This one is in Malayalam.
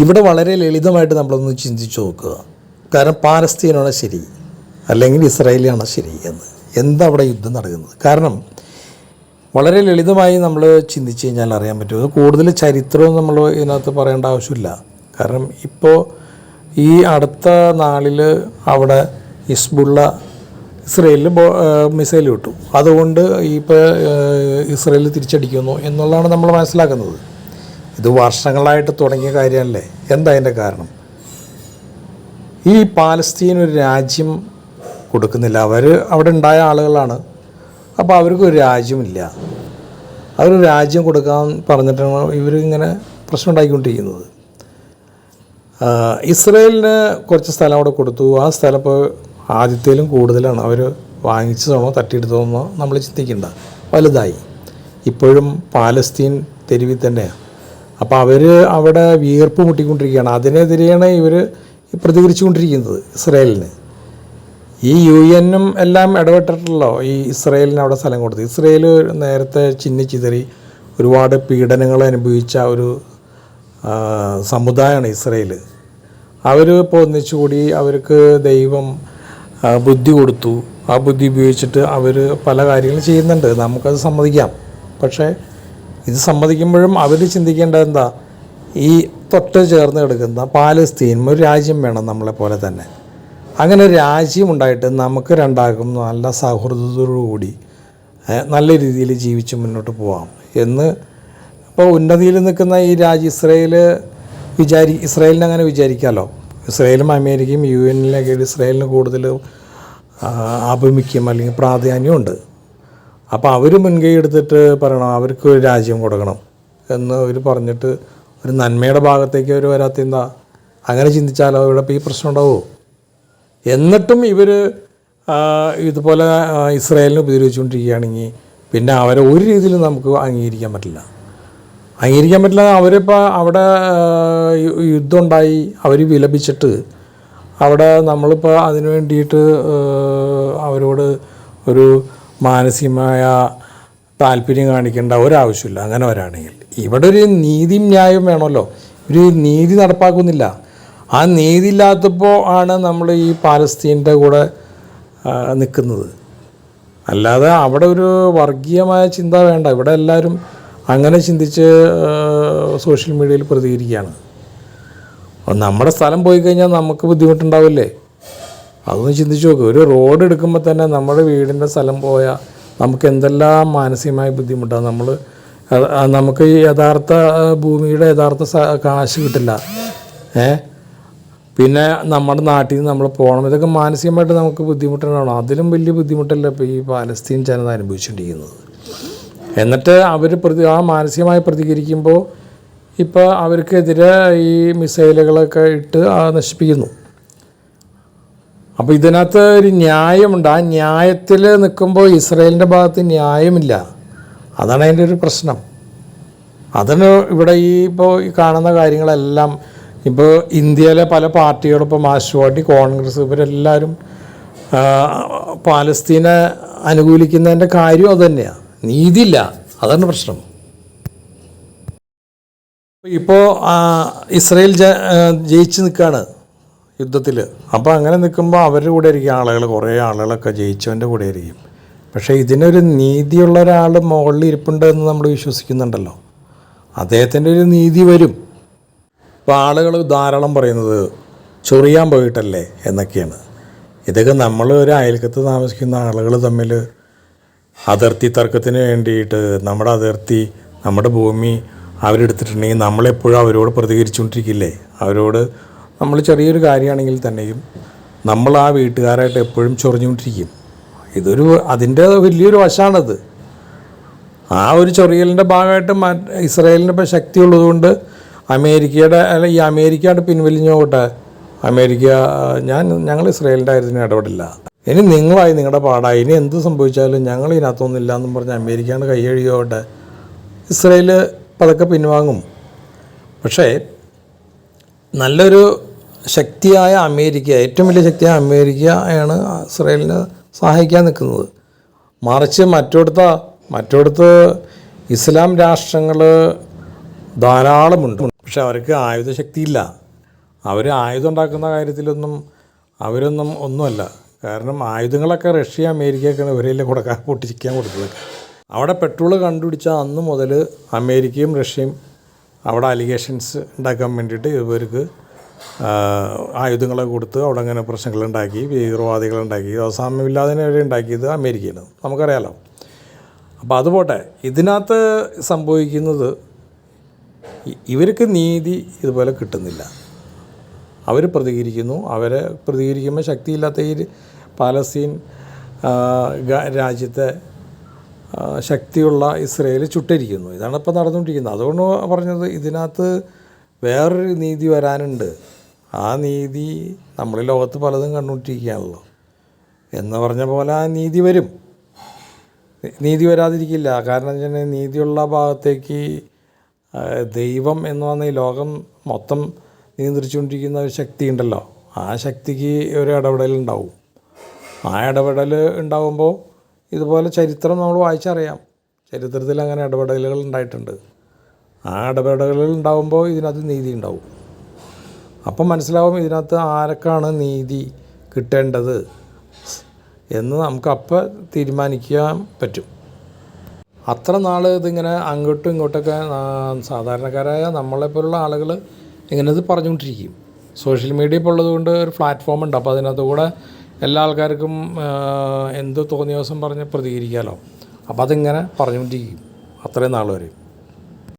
ഇവിടെ വളരെ ലളിതമായിട്ട് നമ്മളൊന്ന് ചിന്തിച്ചു നോക്കുക. കാരണം പാലസ്തീനാണ് ശരി അല്ലെങ്കിൽ ഇസ്രായേലിയാണ് ശരി എന്ന്. എന്താ അവിടെ യുദ്ധം നടക്കുന്നത്? കാരണം വളരെ ലളിതമായി നമ്മൾ ചിന്തിച്ച് കഴിഞ്ഞാൽ അറിയാൻ പറ്റും. കൂടുതൽ ചരിത്രവും നമ്മൾ ഇതിനകത്ത് പറയേണ്ട ആവശ്യമില്ല. കാരണം ഇപ്പോൾ ഈ അടുത്ത നാളിൽ അവിടെ ഇസ്ബുള്ള ഇസ്രയേലിൽ മിസൈൽ വിട്ടു. അതുകൊണ്ട് ഇപ്പോൾ ഇസ്രയേൽ തിരിച്ചടിക്കുന്നു എന്നുള്ളതാണ് നമ്മൾ മനസ്സിലാക്കുന്നത്. ഇത് വർഷങ്ങളായിട്ട് തുടങ്ങിയ കാര്യമല്ലേ? എന്താ അതിന്റെ കാരണം? ഈ പാലസ്തീൻ ഒരു രാജ്യം കൊടുക്കുന്നില്ല. അവർ അവിടെ ഉണ്ടായ ആളുകളാണ്. അപ്പോൾ അവർക്ക് ഒരു രാജ്യമില്ല. അവർ രാജ്യം കൊടുക്കാൻ പറഞ്ഞിട്ടാണ് ഇവരിങ്ങനെ പ്രശ്നം ഉണ്ടാക്കിക്കൊണ്ടിരിക്കുന്നത് ഇസ്രയേലിന് കുറച്ച് സ്ഥലം അവിടെ കൊടുത്തു. ആ സ്ഥലം ഇപ്പോൾ ആദ്യത്തേലും കൂടുതലാണ്. അവർ വാങ്ങിച്ചതാണോ തട്ടിയെടുത്തതെന്നോ നമ്മൾ ചിന്തിക്കേണ്ട. വലുതായി. ഇപ്പോഴും പാലസ്തീൻ തെരുവിൽ തന്നെയാണ് അപ്പോൾ അവർ അവിടെ വിയർപ്പ് മുട്ടിക്കൊണ്ടിരിക്കുകയാണ്. അതിനെതിരെയാണ് ഇവർ പ്രതികരിച്ചുകൊണ്ടിരിക്കുന്നത് ഇസ്രയേലിന്. ഈ യു എന്നും എല്ലാം ഇടപെട്ടിട്ടുള്ളോ ഈ ഇസ്രയേലിന് അവിടെ സ്ഥലം കൊടുത്തത് ഇസ്രയേൽ നേരത്തെ ചിന്നിച്ചിതറി ഒരുപാട് പീഡനങ്ങൾ അനുഭവിച്ച ഒരു സമുദായമാണ് ഇസ്രയേൽ അവർ ഇപ്പോൾ ഒന്നിച്ചുകൂടി അവർക്ക് ദൈവം ബുദ്ധി കൊടുത്തു. ആ ബുദ്ധി ഉപയോഗിച്ചിട്ട് അവർ പല കാര്യങ്ങളും ചെയ്യുന്നുണ്ട്. നമുക്കത് സമ്മതിക്കാം. പക്ഷേ ഇത് സമ്മതിക്കുമ്പോഴും അവർ ചിന്തിക്കേണ്ടത് എന്താ? ഈ തൊട്ട് ചേർന്ന് കിടക്കുന്ന പാലസ്തീൻ ഒരു രാജ്യം വേണം നമ്മളെ പോലെ തന്നെ. അങ്ങനെ രാജ്യം ഉണ്ടായിട്ട് നമുക്ക് രണ്ടാക്കും നല്ല സൗഹൃദത്തോടുകൂടി നല്ല രീതിയിൽ ജീവിച്ച് മുന്നോട്ട് പോവാം എന്ന് ഇപ്പോൾ ഉന്നതിയിൽ നിൽക്കുന്ന ഈ രാജ്യം ഇസ്രയേൽ വിചാരി ഇസ്രയേലിനെ അങ്ങനെ വിചാരിക്കാമല്ലോ ഇസ്രയേലും അമേരിക്കയും യു എന്നിലൊക്കെ ഇസ്രയേലിന് കൂടുതൽ ആഭിമുഖ്യം അല്ലെങ്കിൽ പ്രാധാന്യമുണ്ട്. അപ്പോൾ അവർ മുൻകൈ എടുത്തിട്ട് പറയണം അവർക്ക് ഒരു രാജ്യം കൊടുക്കണം എന്ന് അവർ പറഞ്ഞിട്ട് ഒരു നന്മയുടെ ഭാഗത്തേക്ക് അവർ വരാത്ത എന്താ? അങ്ങനെ ചിന്തിച്ചാലോ ഇവിടെ ഈ പ്രശ്നം ഉണ്ടാവുമോ? എന്നിട്ടും ഇവർ ഇതുപോലെ ഇസ്രായേലിനെ ഉപദ്രവിച്ചുകൊണ്ടിരിക്കുകയാണെങ്കിൽ പിന്നെ അവരെ ഒരു രീതിയിലും നമുക്ക് അംഗീകരിക്കാൻ പറ്റില്ല. അംഗീകരിക്കാൻ പറ്റില്ല അവരിപ്പോൾ അവിടെ യുദ്ധമുണ്ടായി അവർ വിലപിച്ചിട്ട് അവിടെ നമ്മളിപ്പോൾ അതിനു വേണ്ടിയിട്ട് അവരോട് ഒരു മാനസികമായ താല്പര്യം കാണിക്കേണ്ട ഒരാവശ്യമില്ല. അങ്ങനെ വരാണെങ്കിൽ. ഇവിടെ ഒരു നീതിയും ന്യായം വേണമല്ലോ. ഒരു നീതി നടപ്പാക്കുന്നില്ല. ആ നീതി ഇല്ലാത്തപ്പോൾ ആണ് നമ്മൾ ഈ പാലസ്തീന്റെ കൂടെ നിൽക്കുന്നത്. അല്ലാതെ അവിടെ ഒരു വർഗീയമായ ചിന്ത വേണ്ട. ഇവിടെ എല്ലാവരും അങ്ങനെ ചിന്തിച്ച് സോഷ്യൽ മീഡിയയിൽ പ്രതികരിക്കുകയാണ്. നമ്മുടെ സ്ഥലം പോയി കഴിഞ്ഞാൽ നമുക്ക് ബുദ്ധിമുട്ടുണ്ടാവില്ലേ? അതൊന്ന് ചിന്തിച്ച് നോക്കുക ഒരു റോഡ് എടുക്കുമ്പോൾ തന്നെ നമ്മുടെ വീടിന്റെ സ്ഥലം പോയാൽ നമുക്ക് എന്തെല്ലാം മാനസികമായ ബുദ്ധിമുട്ടാണ്. നമ്മൾ നമുക്ക് യഥാർത്ഥ ഭൂമിയുടെ യഥാർത്ഥ കാശ് കിട്ടില്ല. ഏ? പിന്നെ നമ്മുടെ നാട്ടിൽ നിന്ന് നമ്മൾ പോകണം ഇതൊക്കെ മാനസികമായിട്ട് നമുക്ക് ബുദ്ധിമുട്ടുണ്ടാവണം. അതിലും വലിയ ബുദ്ധിമുട്ടല്ല ഇപ്പോൾ ഈ പാലസ്തീൻ ജനത അനുഭവിച്ചുകൊണ്ടിരിക്കുന്നത് എന്നിട്ട് അവർ പ്രതി ആ മാനസികമായി പ്രതികരിക്കുമ്പോൾ ഇപ്പോൾ അവർക്കെതിരെ ഈ മിസൈലുകളൊക്കെ ഇട്ട് നശിപ്പിക്കുന്നു. അപ്പോൾ ഇതിനകത്ത് ഒരു ന്യായമുണ്ട്. ആ ന്യായത്തിൽ നിൽക്കുമ്പോൾ ഇസ്രയേലിന്റെ ഭാഗത്ത് ന്യായമില്ല. അതാണ് അതിന്റെ ഒരു പ്രശ്നം. അതിന് ഇവിടെ ഈ ഇപ്പോൾ ഈ കാണുന്ന കാര്യങ്ങളെല്ലാം ഇപ്പോൾ ഇന്ത്യയിലെ പല പാർട്ടികളും ഇപ്പോൾ പാർട്ടി കോൺഗ്രസ് ഇവരെല്ലാവരും പാലസ്തീനെ അനുകൂലിക്കുന്നതിന്റെ കാര്യം അത് തന്നെയാണ് നീതിയില്ല. അതാണ് പ്രശ്നം. ഇപ്പോൾ ഇസ്രയേൽ ജയിച്ച് നിൽക്കുകയാണ് യുദ്ധത്തിൽ അപ്പോൾ അങ്ങനെ നിൽക്കുമ്പോൾ അവരുടെ കൂടെ ആയിരിക്കും ആളുകൾ കുറേ ആളുകളൊക്കെ ജയിച്ചവന്റെ കൂടെ ആയിരിക്കും. പക്ഷേ ഇതിനൊരു നീതിയുള്ള ഒരാൾ മുകളിൽ ഇരിപ്പുണ്ട് എന്ന് നമ്മൾ വിശ്വസിക്കുന്നുണ്ടല്ലോ. അദ്ദേഹത്തിന്റെ ഒരു നീതി വരും. ഇപ്പോൾ ആളുകൾ ധാരാളം പറയുന്നത് ചൊറിയാൻ പോയിട്ടല്ലേ എന്നൊക്കെയാണ്. ഇതൊക്കെ നമ്മൾ ഒരു അയൽക്കത്ത് താമസിക്കുന്ന ആളുകൾ തമ്മിൽ അതിർത്തി തർക്കത്തിന് വേണ്ടിയിട്ട് നമ്മുടെ അതിർത്തി നമ്മുടെ ഭൂമി അവരെടുത്തിട്ടുണ്ടെങ്കിൽ നമ്മളെപ്പോഴും അവരോട് പ്രതികരിച്ചുകൊണ്ടിരിക്കില്ലേ? അവരോട് നമ്മൾ ചെറിയൊരു കാര്യമാണെങ്കിൽ തന്നെയും നമ്മൾ ആ വീട്ടുകാരായിട്ട് എപ്പോഴും ചൊറിഞ്ഞുകൊണ്ടിരിക്കും. ഇതൊരു അതിന്റെ വലിയൊരു വശമാണത്. ആ ഒരു ചൊറിയലിന്റെ ഭാഗമായിട്ട് ഇസ്രായേലിന് ഇപ്പോൾ ശക്തി ഉള്ളതുകൊണ്ട് അമേരിക്കയുടെ അല്ല ഈ അമേരിക്കയുടെ പിൻവലിഞ്ഞോട്ടെ. അമേരിക്ക ഞാൻ ഞങ്ങൾ ഇസ്രായേലിന്റെ കാര്യത്തിന് ഇടപെടില്ല. ഇനി നിങ്ങളായി നിങ്ങളുടെ പാടായി ഇനി എന്ത് സംഭവിച്ചാലും ഞങ്ങൾ ഇതിനകത്തൊന്നുമില്ല എന്നും പറഞ്ഞ് അമേരിക്കയാണ് കൈയഴിയോട്ടെ ഇസ്രായേൽ പതൊക്കെ പിൻവാങ്ങും. പക്ഷേ നല്ലൊരു ശക്തിയായ അമേരിക്ക ഏറ്റവും വലിയ ശക്തിയായ അമേരിക്ക ആണ് ഇസ്രായേലിനെ സഹായിക്കാൻ നിൽക്കുന്നത്. മറിച്ച് മറ്റോടുത്ത മറ്റോടുത്ത് ഇസ്ലാം രാഷ്ട്രങ്ങൾ ധാരാളമുണ്ട്. പക്ഷെ അവർക്ക് ആയുധശക്തിയില്ല അവർ ആയുധം ഉണ്ടാക്കുന്ന കാര്യത്തിലൊന്നും അവരൊന്നും ഒന്നുമല്ല. കാരണം ആയുധങ്ങളൊക്കെ റഷ്യ അമേരിക്കയൊക്കെയാണ് ഇവരെല്ലാം കൊടുക്കാൻ പൊട്ടിച്ചിരിക്കാൻ കൊടുത്തതൊക്കെ അവിടെ പെട്രോൾ കണ്ടുപിടിച്ച അന്ന് മുതൽ അമേരിക്കയും റഷ്യയും അവിടെ അലിഗേഷൻസ് ഉണ്ടാക്കാൻ വേണ്ടിയിട്ട് ഇവർക്ക് ആയുധങ്ങളെ കൊടുത്ത് അവിടെ അങ്ങനെ പ്രശ്നങ്ങളുണ്ടാക്കി ഭീകരവാദികളുണ്ടാക്കി. അവസാനമില്ലാതെ വരെ ഉണ്ടാക്കിയത് അമേരിക്കയാണ് നമുക്കറിയാലോ. അപ്പോൾ അതുപോട്ടെ ഇതിനകത്ത് സംഭവിക്കുന്നത് ഇവർക്ക് നീതി ഇതുപോലെ കിട്ടുന്നില്ല. അവർ പ്രതികരിക്കുന്നു. അവരെ പ്രതികരിക്കുമ്പോൾ ശക്തിയില്ലാത്ത ഈ പാലസ്തീൻ രാജ്യത്തെ ശക്തിയുള്ള ഇസ്രയേൽ ചുട്ടിരിക്കുന്നു. ഇതാണ് ഇപ്പോൾ നടന്നുകൊണ്ടിരിക്കുന്നത്. അതുകൊണ്ട് പറഞ്ഞത് ഇതിനകത്ത് വേറൊരു നീതി വരാനുണ്ട്. ആ നീതി നമ്മൾ ലോകത്ത് പലതും കണ്ടുകൊണ്ടിരിക്കുകയാണല്ലോ. എന്ന് പറഞ്ഞ പോലെ ആ നീതി വരും. നീതി വരാതിരിക്കില്ല. കാരണം വെച്ചാൽ നീതിയുള്ള ഭാഗത്തേക്ക് ദൈവം എന്ന് പറഞ്ഞ ഈ ലോകം മൊത്തം നിയന്ത്രിച്ചുകൊണ്ടിരിക്കുന്ന ഒരു ശക്തി ഉണ്ടല്ലോ. ആ ശക്തിക്ക് ഒരു ഇടപെടൽ ഉണ്ടാവും. ആ ഇടപെടൽ ഉണ്ടാവുമ്പോൾ ഇതുപോലെ ചരിത്രം നമ്മൾ വായിച്ചറിയാം. ചരിത്രത്തിൽ അങ്ങനെ ഇടപെടലുകൾ ഉണ്ടായിട്ടുണ്ട്. ആ ഇടപെടലുകൾ ഉണ്ടാവുമ്പോൾ ഇതിനകത്ത് നീതി ഉണ്ടാവും. അപ്പം മനസ്സിലാവും ഇതിനകത്ത് ആരൊക്കെയാണ് നീതി കിട്ടേണ്ടത് എന്ന് നമുക്ക് അപ്പോൾ തീരുമാനിക്കാൻ പറ്റും. അത്ര നാൾ ഇതിങ്ങനെ അങ്ങോട്ടും ഇങ്ങോട്ടൊക്കെ സാധാരണക്കാരായ നമ്മളെപ്പോലുള്ള ആളുകൾ ഇങ്ങനെ ഇത് പറഞ്ഞുകൊണ്ടിരിക്കും. സോഷ്യൽ മീഡിയ ഇപ്പോൾ ഉള്ളതുകൊണ്ട് ഒരു പ്ലാറ്റ്ഫോം ഉണ്ട്. അപ്പോൾ അതിനകത്ത് കൂടെ എല്ലാ ആൾക്കാർക്കും എന്ത് തോന്നിയ ദിവസം പറഞ്ഞ് പ്രതികരിക്കാമല്ലോ അപ്പോൾ അതിങ്ങനെ പറഞ്ഞുകൊണ്ടിരിക്കും അത്രയും നാൾ വരെ.